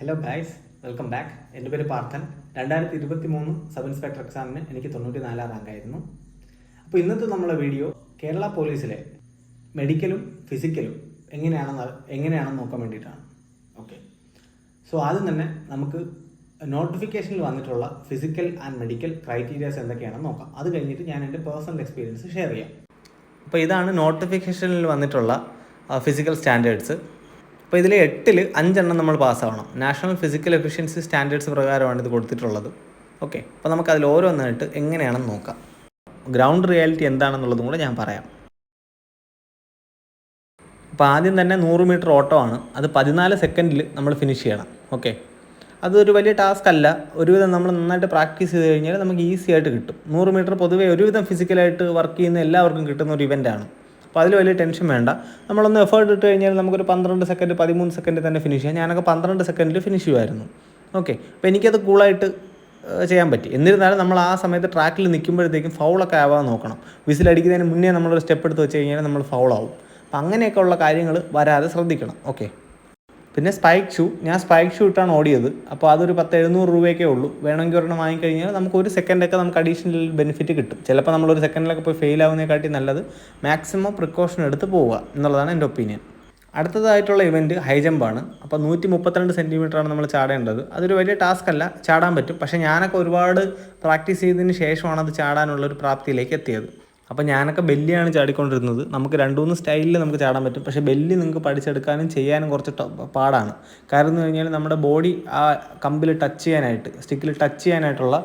Hello guys welcome back എന്റെ പേര് പാർത്ഥൻ. രണ്ടായിരത്തി ഇരുപത്തി മൂന്ന് സബ് ഇൻസ്പെക്ടർ എക്സാമിന് എനിക്ക് തൊണ്ണൂറ്റി നാലാം റാങ്കായിരുന്നു. അപ്പോൾ ഇന്നത്തെ നമ്മളെ വീഡിയോ കേരള പോലീസിലെ മെഡിക്കലും ഫിസിക്കലും എങ്ങനെയാണെന്ന് എങ്ങനെയാണെന്ന് നോക്കാൻ വേണ്ടിയിട്ടാണ്. ഓക്കെ സോ ആദ്യം തന്നെ നമുക്ക് നോട്ടിഫിക്കേഷനിൽ വന്നിട്ടുള്ള ഫിസിക്കൽ ആൻഡ് മെഡിക്കൽ ക്രൈറ്റീരിയാസ് എന്തൊക്കെയാണെന്ന് നോക്കാം. അത് കഴിഞ്ഞിട്ട് ഞാൻ എന്റെ പേഴ്സണൽ എക്സ്പീരിയൻസ് ഷെയർ ചെയ്യാം. അപ്പോൾ ഇതാണ് നോട്ടിഫിക്കേഷനിൽ വന്നിട്ടുള്ള ഫിസിക്കൽ സ്റ്റാൻഡേർഡ്സ് അപ്പോൾ ഇതിൽ എട്ടിൽ അഞ്ചെണ്ണം നമ്മൾ പാസ്സാവണം. നാഷണൽ ഫിസിക്കൽ എഫിഷ്യൻസി സ്റ്റാൻഡേർഡ്സ് പ്രകാരമാണ് ഇത് കൊടുത്തിട്ടുള്ളത്. ഓക്കെ അപ്പോൾ നമുക്ക് അതിൽ ഓരോന്നായിട്ട് എങ്ങനെയാണെന്ന് നോക്കാം. ഗ്രൗണ്ട് റിയാലിറ്റി എന്താണെന്നുള്ളതും കൂടെ ഞാൻ പറയാം. അപ്പോൾ ആദ്യം തന്നെ നൂറ് മീറ്റർ ഓട്ടോ ആണ്. അത് പതിനാല് സെക്കൻഡിൽ നമ്മൾ ഫിനിഷ് ചെയ്യണം. ഓക്കെ അതൊരു വലിയ ടാസ്ക് അല്ല. ഒരുവിധം നമ്മൾ നന്നായിട്ട് പ്രാക്ടീസ് ചെയ്ത് കഴിഞ്ഞാൽ നമുക്ക് ഈസി ആയിട്ട് കിട്ടും. നൂറ് മീറ്റർ പൊതുവേ ഒരുവിധം ഫിസിക്കലായിട്ട് വർക്ക് ചെയ്യുന്ന എല്ലാവർക്കും കിട്ടുന്ന ഒരു ഇവന്റാണ് അപ്പോൾ അതിൽ വലിയ ടെൻഷൻ വേണ്ട. നമ്മളൊന്ന് എഫേർട്ട് ഇട്ട് കഴിഞ്ഞാൽ നമുക്കൊരു പന്ത്രണ്ട് സെക്കൻഡ് പതിമൂന്ന് സെക്കൻഡ് തന്നെ ഫിനിഷ് ചെയ്യാം. ഞാനൊക്കെ പന്ത്രണ്ട് സെക്കൻഡിൽ ഫിനിഷ് ചെയ്യുമായിരുന്നു. ഓക്കെ അപ്പോൾ എനിക്കത് കൂളായിട്ട് ചെയ്യാൻ പറ്റി. എന്നിരുന്നാലും നമ്മൾ ആ സമയത്ത് ട്രാക്കിൽ നിൽക്കുമ്പോഴത്തേക്കും ഫൗളൊക്കെ ആവാൻ നോക്കണം. വിസിലടിക്കുന്നതിന് മുന്നേ നമ്മളൊരു സ്റ്റെപ്പ് എടുത്ത് വെച്ച് കഴിഞ്ഞാൽ നമ്മൾ ഫൗളാവും അപ്പം അങ്ങനെയൊക്കെ ഉള്ള കാര്യങ്ങൾ വരാതെ ശ്രദ്ധിക്കണം. ഓക്കെ പിന്നെ സ്പൈക്ക് ഷൂ ഞാൻ സ്പൈക്ക് ഷൂ ഇട്ടാണ് ഓടിയത്. അപ്പോൾ അതൊരു പത്ത് എഴുന്നൂറ് രൂപയൊക്കെ ഉള്ളൂ. വേണമെങ്കിൽ ഒരെണ്ണം വാങ്ങിക്കഴിഞ്ഞാൽ നമുക്ക് ഒരു സെക്കൻഡൊക്കെ നമുക്ക് അഡീഷണൽ ബെനിഫിറ്റ് കിട്ടും. ചിലപ്പോൾ നമ്മളൊരു സെക്കൻഡിലൊക്കെ പോയി ഫെയിൽ ആവുന്നതിനെക്കാട്ടി നല്ലത് മാക്സിമം പ്രിക്കോഷൻ എടുത്ത് പോവുക എന്നുള്ളതാണ് എന്റെ ഒപ്പീനിയൻ അടുത്തതായിട്ടുള്ള ഇവന്റ് ഹൈ ജമ്പാണ് അപ്പോൾ നൂറ്റി മുപ്പത്തിരണ്ട് സെന്റിമീറ്ററാണ് നമ്മൾ ചാടേണ്ടത്. അതൊരു വലിയ ടാസ്ക് അല്ല. ചാടാൻ പറ്റും. പക്ഷേ ഞാനൊക്കെ ഒരുപാട് പ്രാക്ടീസ് ചെയ്തതിന് ശേഷമാണ് അത് ചാടാനുള്ള ഒരു പ്രാപ്തിയിലേക്ക് എത്തിയത്. അപ്പോൾ ഞാനൊക്കെ ബെല്ലിയാണ് ചാടിക്കൊണ്ടിരുന്നത്. നമുക്ക് രണ്ട് മൂന്ന് സ്റ്റൈലിൽ നമുക്ക് ചാടാൻ പറ്റും. പക്ഷേ ബെല്ലി നിങ്ങൾക്ക് പഠിച്ചെടുക്കാനും ചെയ്യാനും കുറച്ച് പാടാണ്. കാരണം എന്ന് കഴിഞ്ഞാൽ നമ്മുടെ ബോഡി ആ കമ്പിൽ ടച്ച് ചെയ്യാനായിട്ട് സ്റ്റിക്കിൽ ടച്ച് ചെയ്യാനായിട്ടുള്ള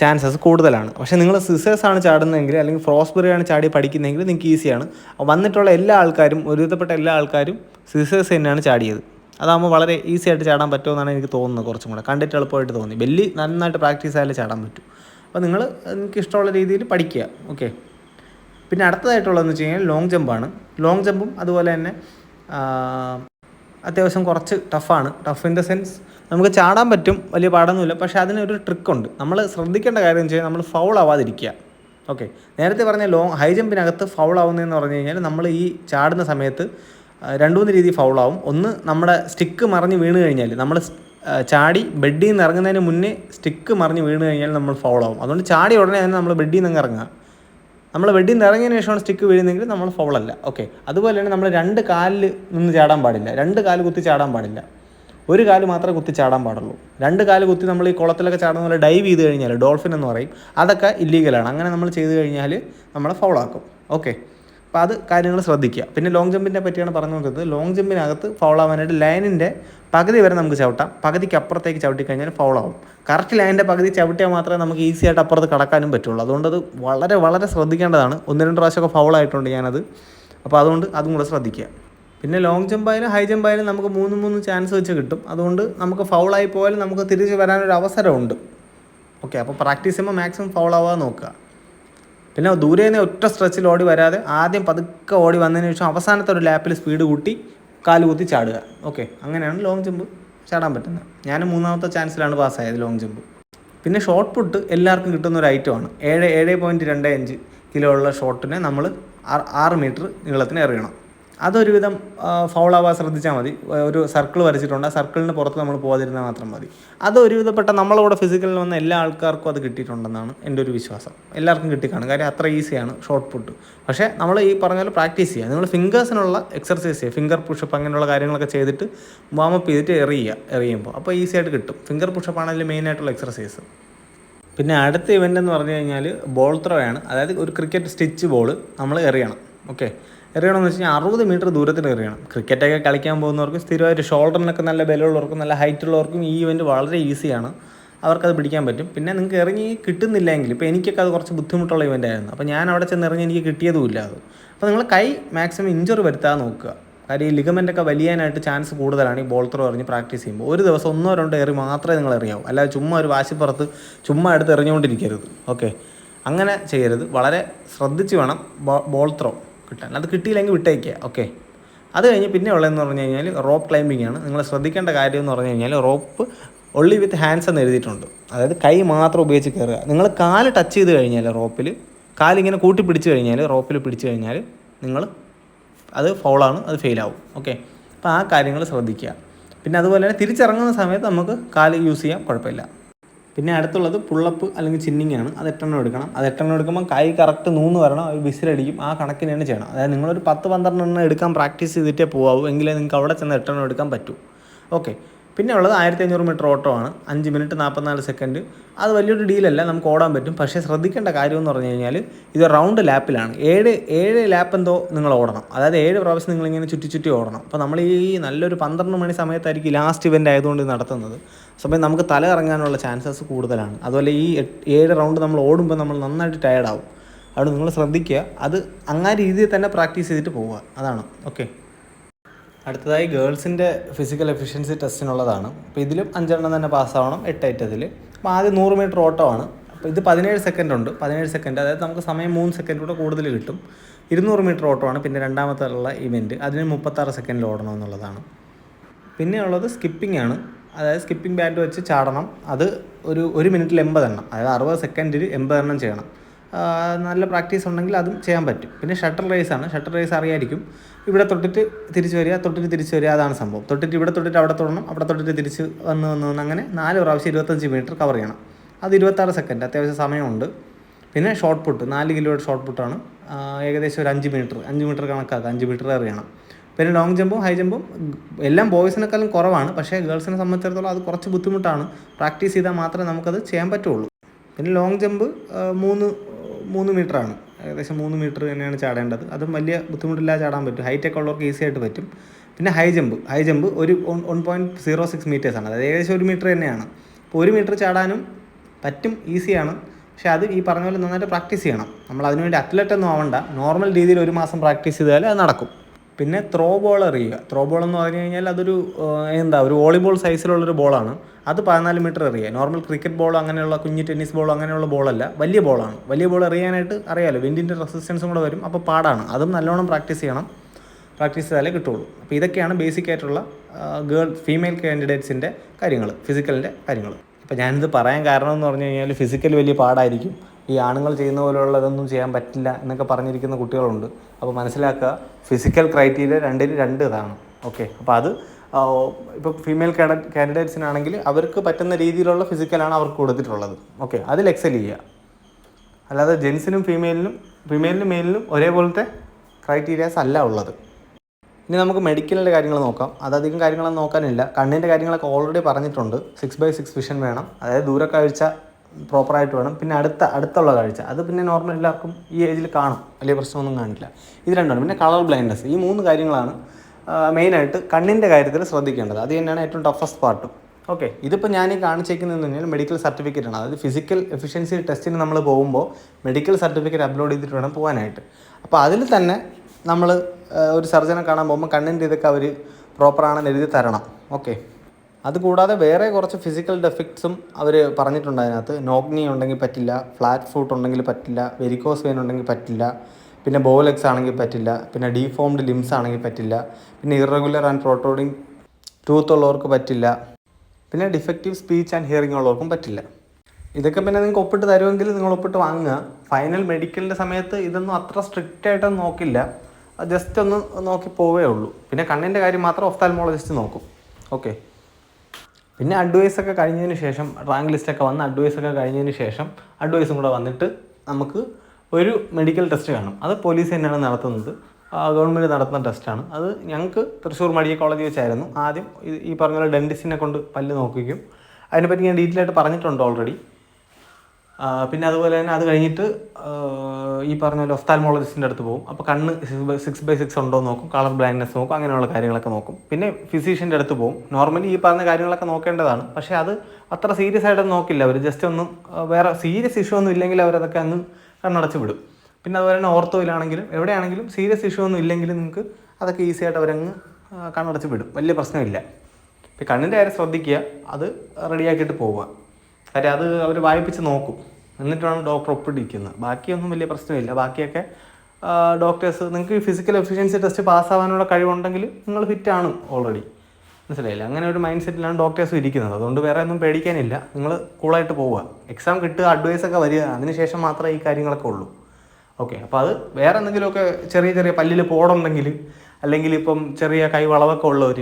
ചാൻസസ് കൂടുതലാണ്. പക്ഷേ നിങ്ങൾ സിസേഴ്സ് ആണ് ചാടുന്നതെങ്കിൽ അല്ലെങ്കിൽ ഫ്രോസ്ബെറി ആണ് ചാടി പഠിക്കുന്നതെങ്കിൽ നിങ്ങൾക്ക് ഈസിയാണ്. വന്നിട്ടുള്ള എല്ലാ ആൾക്കാരും ഒരുവിധപ്പെട്ട എല്ലാ ആൾക്കാരും സിസേഴ്സ് തന്നെയാണ് ചാടിയത്. അതാകുമ്പോൾ വളരെ ഈസി ആയിട്ട് ചാടാൻ പറ്റുമെന്നാണ് എനിക്ക് തോന്നുന്നത് കുറച്ചും കൂടെ. കണ്ടിട്ട് എളുപ്പമായിട്ട് തോന്നി. ബെല്ലി നന്നായിട്ട് പ്രാക്ടീസ് ആയാലും ചാടാൻ പറ്റും. അപ്പോൾ നിങ്ങൾ നിങ്ങൾക്ക് ഇഷ്ടമുള്ള രീതിയിൽ പഠിക്കുക. ഓക്കെ? പിന്നെ അടുത്തതായിട്ടുള്ളതെന്ന് വെച്ച് കഴിഞ്ഞാൽ ലോങ് ജമ്പാണ് ലോങ് ജമ്പും അതുപോലെ തന്നെ അത്യാവശ്യം കുറച്ച് ടഫാണ് ടഫ് ഇൻ ദ സെൻസ് നമുക്ക് ചാടാൻ പറ്റും വലിയ പാടൊന്നുമില്ല. പക്ഷേ അതിനൊരു ട്രിക്കുണ്ട് നമ്മൾ ശ്രദ്ധിക്കേണ്ട കാര്യം എന്ന് വെച്ച് കഴിഞ്ഞാൽ നമ്മൾ ഫൗൾ ആവാതിരിക്കുക. ഓക്കെ നേരത്തെ പറഞ്ഞ ലോങ് ഹൈ ജമ്പിനകത്ത് ഫൗൾ ആവുന്നതെന്ന് പറഞ്ഞു കഴിഞ്ഞാൽ നമ്മൾ ഈ ചാടുന്ന സമയത്ത് രണ്ട് മൂന്ന് രീതി ഫൗളാവും ഒന്ന് നമ്മുടെ സ്റ്റിക്ക് മറിഞ്ഞ് വീണ് കഴിഞ്ഞാൽ നമ്മൾ ചാടി ബെഡിൽ നിന്ന് ഇറങ്ങുന്നതിന് മുന്നേ സ്റ്റിക്ക് മറിഞ്ഞ് വീണ് കഴിഞ്ഞാൽ നമ്മൾ ഫൗളാവും അതുകൊണ്ട് ചാടി ഉടനെ തന്നെ നമ്മൾ ബെഡിൽ നിന്ന് ഇറങ്ങുക. നമ്മൾ വെഡിൽ നിന്ന് ഇറങ്ങിയതിന് ശേഷമാണ് സ്റ്റിക്ക് വീഴുന്നെങ്കിൽ നമ്മൾ ഫൗളല്ല ഓക്കെ അതുപോലെ തന്നെ നമ്മൾ രണ്ട് കാലിൽ നിന്ന് ചാടാൻ പാടില്ല. രണ്ട് കാൽ കുത്തി ചാടാൻ പാടില്ല. ഒരു കാൽ മാത്രമേ കുത്തി ചാടാൻ പാടുള്ളൂ. രണ്ട് കാൽ കുത്തി നമ്മൾ ഈ കുളത്തിലൊക്കെ ചാടുന്ന പോലെ ഡൈവ് ചെയ്ത് കഴിഞ്ഞാൽ ഡോൾഫിൻ എന്ന് പറയും. അതൊക്കെ ഇല്ലീഗലാണ് അങ്ങനെ നമ്മൾ ചെയ്ത് കഴിഞ്ഞാൽ നമ്മളെ ഫൗളാക്കും ഓക്കെ അപ്പോൾ അത് കാര്യങ്ങൾ ശ്രദ്ധിക്കുക പിന്നെ ലോങ് ജമ്പിനെ പറ്റിയാണ് പറഞ്ഞു നോക്കുന്നത് ലോങ് ജമ്പിനകത്ത് ഫൗളാവാനായിട്ട് ലൈനിന്റെ പകുതി വരെ നമുക്ക് ചവിട്ടാം. പകുതിക്ക് അപ്പുറത്തേക്ക് ചവിട്ടി കഴിഞ്ഞാൽ ഫൗളാവും കറക്റ്റ് ലൈനിന്റെ പകുതി ചവിട്ടിയാൽ മാത്രമേ നമുക്ക് ഈസി ആയിട്ട് അപ്പുറത്ത് കടക്കാനും പറ്റുള്ളൂ. അതുകൊണ്ട് അത് വളരെ വളരെ ശ്രദ്ധിക്കേണ്ടതാണ്. ഒന്ന് രണ്ട് പ്രാവശ്യമൊക്കെ ഫൗളായിട്ടുണ്ട് ഞാനത്. അപ്പോൾ അതുകൊണ്ട് അതും കൂടെ ശ്രദ്ധിക്കുക പിന്നെ ലോങ് ജമ്പായാലും ഹൈ ജമ്പായാലും നമുക്ക് മൂന്ന് മൂന്ന് ചാൻസ് വെച്ച് കിട്ടും. അതുകൊണ്ട് നമുക്ക് ഫൗളായി പോയാലും നമുക്ക് തിരിച്ച് വരാനൊരു അവസരമുണ്ട്. ഓക്കെ അപ്പോൾ പ്രാക്ടീസ് ചെയ്യുമ്പോൾ മാക്സിമം ഫൗൾ ആവാതെ നോക്കുക പിന്നെ ദൂരെ നിന്ന് ഒറ്റ സ്ട്രെച്ചിൽ ഓടി വരാതെ ആദ്യം പതുക്കെ ഓടി വന്നതിന് ശേഷം അവസാനത്തെ ഒരു ലാപ്പിൽ സ്പീഡ് കൂട്ടി കാൽ കുത്തി ചാടുക. ഓക്കെ അങ്ങനെയാണ് ലോങ് ജമ്പ് ചാടാൻ പറ്റുന്നത്. ഞാൻ മൂന്നാമത്തെ ചാൻസിലാണ് പാസ്സായത് ലോങ് ജമ്പ് പിന്നെ ഷോർട്ട് പുട്ട് എല്ലാവർക്കും കിട്ടുന്ന ഒരു ഐറ്റമാണ് ഏഴ് ഏഴ് പോയിന്റ് രണ്ട് അഞ്ച് കിലോ ഉള്ള ഷോട്ടിനെ നമ്മൾ ആറ് മീറ്റർ നീളത്തിന് എറിയണം. അതൊരുവിധം ഫൗളാവാൻ ശ്രദ്ധിച്ചാൽ മതി. ഒരു സർക്കിൾ വരച്ചിട്ടുണ്ട്. ആ സർക്കിളിന് പുറത്ത് നമ്മൾ പോകാതിരുന്നാൽ മാത്രം മതി. അത് ഒരുവിധപ്പെട്ട നമ്മളവിടെ ഫിസിക്കലിൽ വന്ന എല്ലാ ആൾക്കാർക്കും അത് കിട്ടിയിട്ടുണ്ടെന്നാണ് എന്റെ ഒരു വിശ്വാസം. എല്ലാവർക്കും കിട്ടിക്കാണും. കാര്യം അത്ര ഈസിയാണ് ഷോർട്ട് പുട്ട് പക്ഷേ നമ്മൾ ഈ പറഞ്ഞ പോലെ പ്രാക്ടീസ് ചെയ്യുക. നിങ്ങൾ ഫിംഗേഴ്സിനുള്ള എക്സർസൈസ് ചെയ്യുക. ഫിംഗർ പുഷപ്പ് അങ്ങനെയുള്ള കാര്യങ്ങളൊക്കെ ചെയ്തിട്ട് വാമപ്പ് ചെയ്തിട്ട് എറിയുക എറിയുമ്പോൾ. അപ്പോൾ ഈസി ആയിട്ട് കിട്ടും. ഫിംഗർ പുഷപ്പ് ആണ് അതിൽ മെയിനായിട്ടുള്ള എക്സർസൈസ് പിന്നെ അടുത്ത ഇവന്റ് എന്ന് പറഞ്ഞു കഴിഞ്ഞാൽ ബോൾ ത്രോ ആണ്. അതായത് ഒരു ക്രിക്കറ്റ് സ്റ്റിച്ച് ബോൾ നമ്മൾ എറിയണം. ഓക്കെ എറിയണമെന്ന് വെച്ച് കഴിഞ്ഞാൽ അറുപത് മീറ്റർ ദൂരത്തിൽ എറിയണം. ക്രിക്കറ്റൊക്കെ കളിക്കാൻ പോകുന്നവർക്ക് സ്ഥിരമായിട്ട് ഷോൾഡറിനൊക്കെ നല്ല ബലമുള്ളവർക്കും നല്ല ഹൈറ്റ് ഉള്ളവർക്കും ഈ ഇവന്റ് വളരെ ഈസിയാണ്. അവർക്കത് പിടിക്കാൻ പറ്റും. പിന്നെ നിങ്ങൾക്ക് ഇറങ്ങി കിട്ടുന്നില്ലെങ്കിൽ ഇപ്പോൾ എനിക്കൊക്കെ അത് കുറച്ച് ബുദ്ധിമുട്ടുള്ള ഇവന്റ് ആയിരുന്നു. അപ്പോൾ ഞാൻ അവിടെ ചെന്ന് ഇറങ്ങി എനിക്ക് കിട്ടിയതുമില്ല അത്. അപ്പോൾ നിങ്ങൾ കൈ മാക്സിമം ഇഞ്ചുറി വരുത്താൻ നോക്കുക. കാര്യം ഈ ലിഗമെന്റൊക്കെ വലിയാനായിട്ട് ചാൻസ് കൂടുതലാണ് ഈ ബോൾ ത്രോ എറിഞ്ഞ് പ്രാക്ടീസ് ചെയ്യുമ്പോൾ. ഒരു ദിവസം ഒന്നോ രണ്ടോ എറി മാത്രമേ നിങ്ങൾ എറിയാവൂ. അല്ലാതെ ചുമ്മാ ഒരു വാശിപ്പുറത്ത് ചുമ്മാ എടുത്ത് എറിഞ്ഞുകൊണ്ടിരിക്കരുത്. ഓക്കെ? അങ്ങനെ ചെയ്യരുത്. വളരെ ശ്രദ്ധിച്ച് വേണം ബോൾ ത്രോ കിട്ടാൻ. അത് കിട്ടിയില്ലെങ്കിൽ വിട്ടേക്കുക ഓക്കെ അത് കഴിഞ്ഞ് പിന്നെ ഉള്ളതെന്ന് പറഞ്ഞു കഴിഞ്ഞാൽ റോപ്പ് ക്ലൈമ്പിംഗ് ആണ്. നിങ്ങൾ ശ്രദ്ധിക്കേണ്ട കാര്യം എന്ന് പറഞ്ഞു കഴിഞ്ഞാൽ റോപ്പ് ഒള്ളി വിത്ത് ഹാൻഡ്സ് എന്ന് എഴുതിയിട്ടുണ്ട്. അതായത് കൈ മാത്രം ഉപയോഗിച്ച് കയറുക. നിങ്ങൾ കാൽ ടച്ച് ചെയ്ത് കഴിഞ്ഞാൽ റോപ്പിൽ കാലിങ്ങനെ കൂട്ടി പിടിച്ച് കഴിഞ്ഞാൽ റോപ്പിൽ പിടിച്ച് കഴിഞ്ഞാൽ നിങ്ങൾ അത് ഫൗളാണ് അത് ഫെയിലാവും ഓക്കെ അപ്പോൾ ആ കാര്യങ്ങൾ ശ്രദ്ധിക്കുക. പിന്നെ അതുപോലെ തന്നെ തിരിച്ചിറങ്ങുന്ന സമയത്ത് നമുക്ക് കാൽ യൂസ് ചെയ്യാം കുഴപ്പമില്ല. പിന്നെ അടുത്തുള്ളത് പുള്ളപ്പ് അല്ലെങ്കിൽ ചിന്നിങ് ആണ് അത് എട്ടെണ്ണം എടുക്കണം. അത് എട്ടെണ്ണം എടുക്കുമ്പോൾ കൈ കറക്റ്റ് നൂന്ന് വരണം. ഒരു വിസിലടിക്കും. ആ കണക്കിന് തന്നെ ചെയ്യണം. അതായത് നിങ്ങളൊരു പത്ത് പന്ത്രണ്ട് എണ്ണം എടുക്കാൻ പ്രാക്ടീസ് ചെയ്തിട്ടേ പോകാവൂ എങ്കിലേ നിങ്ങൾക്ക് അവിടെ ചെന്ന് എട്ടെണ്ണം എടുക്കാൻ പറ്റൂ. ഓക്കെ. പിന്നെ ഉള്ളത് ആയിരത്തി അഞ്ഞൂറ് മീറ്റർ ഓട്ടോ ആണ്. അഞ്ച് മിനിറ്റ് നാൽപ്പത്തിനാല് സെക്കൻഡ്. അത് വലിയൊരു ഡീലല്ല നമുക്ക് ഓടാൻ പറ്റും. പക്ഷേ ശ്രദ്ധിക്കേണ്ട കാര്യം എന്ന് പറഞ്ഞു കഴിഞ്ഞാൽ ഇത് റൗണ്ട് ലാപ്പിലാണ് ഏഴ് ഏഴ് ലാപ്പ് എന്തോ നിങ്ങൾ ഓടണം. അതായത് ഏഴ് പ്രാവശ്യം നിങ്ങളിങ്ങനെ ചുറ്റി ചുറ്റി ഓടണം. അപ്പോൾ നമ്മൾ ഈ നല്ലൊരു പന്ത്രണ്ട് മണി സമയത്തായിരിക്കും ലാസ്റ്റ് ഇവന്റ് ആയതുകൊണ്ട് നടത്തുന്നത്. സമയം നമുക്ക് തല ഇറങ്ങാനുള്ള ചാൻസസ് കൂടുതലാണ്. അതുപോലെ ഈ ഏഴ് റൗണ്ട് നമ്മൾ ഓടുമ്പോൾ നമ്മൾ നന്നായിട്ട് ടയർഡാവും അതുകൊണ്ട് നിങ്ങൾ ശ്രദ്ധിക്കുക. അത് അങ്ങാ രീതിയിൽ തന്നെ പ്രാക്ടീസ് ചെയ്തിട്ട് പോവുക. അതാണ്. ഓക്കെ അടുത്തതായി ഗേൾസിന്റെ ഫിസിക്കൽ എഫിഷ്യൻസി ടെസ്റ്റിനുള്ളതാണ് അപ്പോൾ ഇതിലും അഞ്ചെണ്ണം തന്നെ പാസ്സാവണം എട്ട് ഐറ്റത്തിൽ അപ്പോൾ ആദ്യം നൂറ് മീറ്റർ ഓട്ടമാണ്. അപ്പോൾ ഇത് പതിനേഴ് സെക്കൻഡ് ഉണ്ട്. പതിനേഴ് സെക്കൻഡ് അതായത് നമുക്ക് സമയം മൂന്ന് സെക്കൻഡ് കൂടെ കൂടുതൽ കിട്ടും. ഇരുന്നൂറ് മീറ്റർ ഓട്ടമാണ്. പിന്നെ രണ്ടാമത്തെ ഉള്ള ഇവന്റ് അതിന് മുപ്പത്താറ് സെക്കൻഡിൽ ഓടണം എന്നുള്ളതാണ്. പിന്നെയുള്ളത് സ്കിപ്പിംഗ് ആണ്. അതായത് സ്കിപ്പിംഗ് ബാൻഡ് വെച്ച് ചാടണം. അത് ഒരു ഒരു മിനിറ്റിൽ എൺപതെണ്ണം. അതായത് അറുപത് സെക്കൻഡിൽ എൺപതെണ്ണം ചെയ്യണം. നല്ല പ്രാക്ടീസ് ഉണ്ടെങ്കിൽ അതും ചെയ്യാൻ പറ്റും. പിന്നെ ഷട്ടർ റേസ് ആണ്. ഷട്ടർ റേസ് അറിയായിരിക്കും. ഇവിടെ തൊട്ടിട്ട് തിരിച്ചു വരിക തൊട്ടിട്ട് തിരിച്ചു വരിക അതാണ് സംഭവം. തൊട്ടിട്ട് ഇവിടെ തൊട്ടിട്ട് അവിടെ തൊടണം അവിടെ തൊട്ടിട്ട് തിരിച്ച് വന്ന് വന്ന് വന്ന് അങ്ങനെ നാല് പ്രാവശ്യം ഇരുപത്തഞ്ച് മീറ്റർ കവർ ചെയ്യണം. അത് ഇരുപത്താറ് സെക്കൻഡ്. അത്യാവശ്യം സമയമുണ്ട്. പിന്നെ ഷോർട്ട് പുട്ട് നാല് കിലോയുടെ ഷോർട്ട് പുട്ടാണ് ഏകദേശം ഒരു അഞ്ച് മീറ്റർ അഞ്ച് മീറ്റർ കണക്കാക്കുക അഞ്ച് മീറ്റർ എറിയണം പിന്നെ ലോങ് ജമ്പും ഹൈ ജമ്പും എല്ലാം ബോയ്സിനേക്കാളും കുറവാണ്. പക്ഷേ ഗേൾസിനെ സംബന്ധിച്ചിടത്തോളം അത് കുറച്ച് ബുദ്ധിമുട്ടാണ്. പ്രാക്ടീസ് ചെയ്താൽ മാത്രമേ നമുക്കത് ചെയ്യാൻ പറ്റുള്ളൂ. പിന്നെ ലോങ് ജമ്പ് മൂന്ന് മൂന്ന് മീറ്ററാണ് ഏകദേശം മൂന്ന് മീറ്റർ തന്നെയാണ് ചാടേണ്ടത്. അതും വലിയ ബുദ്ധിമുട്ടില്ലാതെ ചാടാൻ പറ്റും. ഹൈറ്റൊക്കെ ഉള്ളവർക്ക് ഈസി ആയിട്ട് പറ്റും. പിന്നെ ഹൈ ജമ്പ് ഹൈ ജമ്പ് ഒരു വൺ പോയിന്റ് സീറോ സിക്സ് മീറ്റേഴ്സാണ് അതായത് ഏകദേശം ഒരു മീറ്റർ തന്നെയാണ്. അപ്പോൾ ഒരു മീറ്റർ ചാടാനും പറ്റും ഈസിയാണ് പക്ഷേ അത് ഈ പറഞ്ഞ പോലെ നന്നായിട്ട് പ്രാക്ടീസ് ചെയ്യണം. നമ്മൾ അതിനുവേണ്ടി അത്ലറ്റ് ഒന്നും ആവണ്ട. നോർമൽ രീതിയിൽ ഒരു മാസം പ്രാക്ടീസ് ചെയ്താൽ അത് നടക്കും. പിന്നെ ത്രോ ബോൾ എറിയുക. ത്രോ ബോൾ എന്ന് പറഞ്ഞു കഴിഞ്ഞാൽ അതൊരു എന്താ ഒരു വോളിബോൾ സൈസിലുള്ളൊരു ബോളാണ് അത് പതിനാല് മീറ്റർ എറിയുക. നോർമൽ ക്രിക്കറ്റ് ബോൾ അങ്ങനെയുള്ള കുഞ്ഞ് ടെന്നീസ് ബോൾ അങ്ങനെയുള്ള ബോളല്ല വലിയ ബോളാണ് വലിയ ബോൾ എറിയാനായിട്ട് അറിയാമല്ലോ വിൻഡിന്റെ റെസിസ്റ്റൻസും കൂടെ വരും. അപ്പോൾ പാടാണ്. അതും നല്ലോണം പ്രാക്ടീസ് ചെയ്യണം. പ്രാക്ടീസ് ചെയ്താലേ കിട്ടുള്ളൂ. അപ്പോൾ ഇതൊക്കെയാണ് ബേസിക് ആയിട്ടുള്ള ഗേൾ ഫീമെയിൽ കാൻഡിഡേറ്റ്സിന്റെ കാര്യങ്ങൾ ഫിസിക്കലിന്റെ കാര്യങ്ങൾ അപ്പോൾ ഞാനിത് പറയാൻ കാരണം എന്ന് പറഞ്ഞു കഴിഞ്ഞാൽ ഫിസിക്കൽ വലിയ പാടായിരിക്കും. ഈ ആണുങ്ങൾ ചെയ്യുന്ന പോലെയുള്ളതൊന്നും ചെയ്യാൻ പറ്റില്ല എന്നൊക്കെ പറഞ്ഞിരിക്കുന്ന കുട്ടികളുണ്ട്. അപ്പോൾ മനസ്സിലാക്കുക ഫിസിക്കൽ ക്രൈറ്റീരിയ രണ്ടിന് രണ്ട് ഇതാണ്. ഓക്കെ അപ്പോൾ അത് ഇപ്പോൾ ഫീമെയിൽ കാൻഡിഡേറ്റ്സിനാണെങ്കിൽ അവർക്ക് പറ്റുന്ന രീതിയിലുള്ള ഫിസിക്കലാണ് അവർക്ക് കൊടുത്തിട്ടുള്ളത്. ഓക്കെ അതിൽ എക്സൽ ചെയ്യുക. അല്ലാതെ ജെൻസിനും ഫീമെയിലിനും ഫീമെയിലിനും മെയിലിനും ഒരേപോലത്തെ ക്രൈറ്റീരിയാസ് അല്ല ഉള്ളത്. ഇനി നമുക്ക് മെഡിക്കലിന്റെ കാര്യങ്ങൾ നോക്കാം. അതധികം കാര്യങ്ങളൊന്നും നോക്കാനില്ല. കണ്ണിന്റെ കാര്യങ്ങളൊക്കെ ഓൾറെഡി പറഞ്ഞിട്ടുണ്ട്. സിക്സ് ബൈ സിക്സ് വിഷൻ വേണം. അതായത് ദൂരക്കാഴ്ച പ്രോപ്പറായിട്ട് വേണം. പിന്നെ അടുത്ത അടുത്തുള്ള കാഴ്ച. അത് പിന്നെ നോർമൽ എല്ലാവർക്കും ഈ ഏജിൽ കാണും. വലിയ പ്രശ്നമൊന്നും കാണില്ല. ഇത് രണ്ടാണ്. പിന്നെ കളർ ബ്ലൈൻഡസ് ഈ മൂന്ന് കാര്യങ്ങളാണ് മെയിനായിട്ട് കണ്ണിന്റെ കാര്യത്തിൽ ശ്രദ്ധിക്കേണ്ടത്. അത് തന്നെയാണ് ഏറ്റവും ടഫസ്റ്റ് പാർട്ടും ഓക്കെ ഇതിപ്പോൾ ഞാൻ ഈ കാണിച്ചേക്കുന്നതെന്ന് പറഞ്ഞാൽ മെഡിക്കൽ സർട്ടിഫിക്കറ്റ് ആണ്. അതായത് ഫിസിക്കൽ എഫിഷ്യൻസി ടെസ്റ്റിന് നമ്മൾ പോകുമ്പോൾ മെഡിക്കൽ സർട്ടിഫിക്കറ്റ് അപ്ലോഡ് ചെയ്തിട്ട് വേണം പോകാനായിട്ട്. അപ്പോൾ അതിൽ തന്നെ നമ്മൾ ഒരു സർജനെ കാണാൻ പോകുമ്പോൾ കണ്ണിന്റെ ഇതൊക്കെ അവർ പ്രോപ്പറാണെന്ന് എഴുതി തരണം. ഓക്കെ അതുകൂടാതെ വേറെ കുറച്ച് ഫിസിക്കൽ ഡെഫക്ട്സും അവർ പറഞ്ഞിട്ടുണ്ട് അതിനകത്ത്. നോഗ്നി ഉണ്ടെങ്കിൽ പറ്റില്ല ഫ്ലാറ്റ് ഫ്രൂട്ട് ഉണ്ടെങ്കിൽ പറ്റില്ല വെരിക്കോസ് വെയിൻ ഉണ്ടെങ്കിൽ പറ്റില്ല പിന്നെ ബോലെക്സ് ആണെങ്കിൽ പറ്റില്ല പിന്നെ ഡീഫോംഡ് ലിംസ് ആണെങ്കിൽ പറ്റില്ല പിന്നെ ഇറഗുലർ ആൻഡ് പ്രോട്ടോഡിങ് ടൂത്ത് ഉള്ളവർക്ക് പറ്റില്ല പിന്നെ ഡിഫക്റ്റീവ് സ്പീച്ച് ആൻഡ് ഹിയറിംഗ് ഉള്ളവർക്കും പറ്റില്ല. ഇതൊക്കെ പിന്നെ നിങ്ങൾക്ക് ഒപ്പിട്ട് തരുമെങ്കിൽ നിങ്ങൾ ഒപ്പിട്ട് വാങ്ങുക. ഫൈനൽ മെഡിക്കലിന്റെ സമയത്ത് ഇതൊന്നും അത്ര സ്ട്രിക്റ്റ് ആയിട്ടൊന്നും നോക്കില്ല. ജസ്റ്റ് ഒന്ന് നോക്കി പോവേ ഉള്ളൂ. പിന്നെ കണ്ണിന്റെ കാര്യം മാത്രം ഒഫ്താൽമോളജിസ്റ്റ് നോക്കും. ഓക്കെ പിന്നെ അഡ്വൈസ് ഒക്കെ കഴിഞ്ഞതിന് ശേഷം റാങ്ക് ലിസ്റ്റ് ഒക്കെ വന്ന് അഡ്വൈസ് ഒക്കെ കഴിഞ്ഞതിന് ശേഷം അഡ്വൈസും കൂടെ വന്നിട്ട് നമുക്ക് ഒരു മെഡിക്കൽ ടെസ്റ്റ് കാണും. അത് പോലീസ് തന്നെയാണ് നടത്തുന്നത്. ഗവൺമെന്റ് നടത്തുന്ന ടെസ്റ്റാണ് അത് ഞങ്ങൾക്ക് തൃശ്ശൂർ മെഡിക്കൽ കോളേജ് വെച്ചായിരുന്നു. ആദ്യം ഈ- പറഞ്ഞ പോലെ ഡെന്റിസ്റ്റിനെ കൊണ്ട് പല്ല് നോക്കിക്കും. അതിനെപ്പറ്റി ഞാൻ ഡീറ്റെയിൽ ആയിട്ട് പറഞ്ഞിട്ടുണ്ട് ഓൾറെഡി പിന്നെ അതുപോലെ തന്നെ അത് കഴിഞ്ഞിട്ട് ഈ പറഞ്ഞ പോലെ ഒഫ്താൽമോളജിസ്റ്റിന്റെ അടുത്ത് പോകും. അപ്പോൾ കണ്ണ് സിക്സ് ബൈ സിക്സ് ഉണ്ടോ നോക്കും. കളർ ബ്ലൈൻഡ്നെസ് നോക്കും. അങ്ങനെയുള്ള കാര്യങ്ങളൊക്കെ നോക്കും. പിന്നെ ഫിസീഷ്യന്റെ അടുത്ത് പോകും. നോർമലി ഈ പറഞ്ഞ കാര്യങ്ങളൊക്കെ നോക്കേണ്ടതാണ്. പക്ഷേ അത് അത്ര സീരിയസ് ആയിട്ടൊന്നും നോക്കില്ല. അവർ ജസ്റ്റ് ഒന്നും വേറെ സീരിയസ് ഇഷ്യൂ ഒന്നും ഇല്ലെങ്കിൽ അവരതൊക്കെ അങ്ങ് കണ്ണടച്ച് വിടും. പിന്നെ അതുപോലെ തന്നെ ഓർത്തോയിലാണെങ്കിലും എവിടെയാണെങ്കിലും സീരിയസ് ഇഷ്യൂ ഒന്നും ഇല്ലെങ്കിൽ നിങ്ങൾക്ക് അതൊക്കെ ഈസി ആയിട്ട് അവരങ്ങ് കണ്ണടച്ച് വിടും. വലിയ പ്രശ്നമില്ല. ഇപ്പം കണ്ണിന്റെ കാര്യം ശ്രദ്ധിക്കുക. അത് റെഡിയാക്കിയിട്ട് പോവുക. കാര്യം അത് അവർ വായിപ്പിച്ച് നോക്കും. എന്നിട്ടാണ് ഡോക്ടർ ഒപ്പിടിക്കുന്നത്. ബാക്കിയൊന്നും വലിയ പ്രശ്നമില്ല. ബാക്കിയൊക്കെ ഡോക്ടേഴ്സ് നിങ്ങൾക്ക് ഫിസിക്കൽ എഫിഷ്യൻസി ടെസ്റ്റ് പാസ്സാവാനുള്ള കഴിവുണ്ടെങ്കിൽ നിങ്ങൾ ഫിറ്റാണ് ഓൾറെഡി മനസ്സിലായില്ല? അങ്ങനെ ഒരു മൈൻഡ് സെറ്റിലാണ് ഡോക്ടേഴ്സ് ഇരിക്കുന്നത്. അതുകൊണ്ട് വേറെ ഒന്നും പേടിക്കാനില്ല. നിങ്ങൾ കൂളായിട്ട് പോവുക. എക്സാം കിട്ടുക അഡ്വൈസ് ഒക്കെ വരിക. അതിനുശേഷം മാത്രമേ ഈ കാര്യങ്ങളൊക്കെ ഉള്ളൂ. ഓക്കെ അപ്പോൾ അത് വേറെ എന്തെങ്കിലുമൊക്കെ ചെറിയ ചെറിയ പല്ലിൽ പോടുണ്ടെങ്കിൽ അല്ലെങ്കിൽ ഇപ്പം ചെറിയ കൈ വളവൊക്കെ ഉള്ളവർ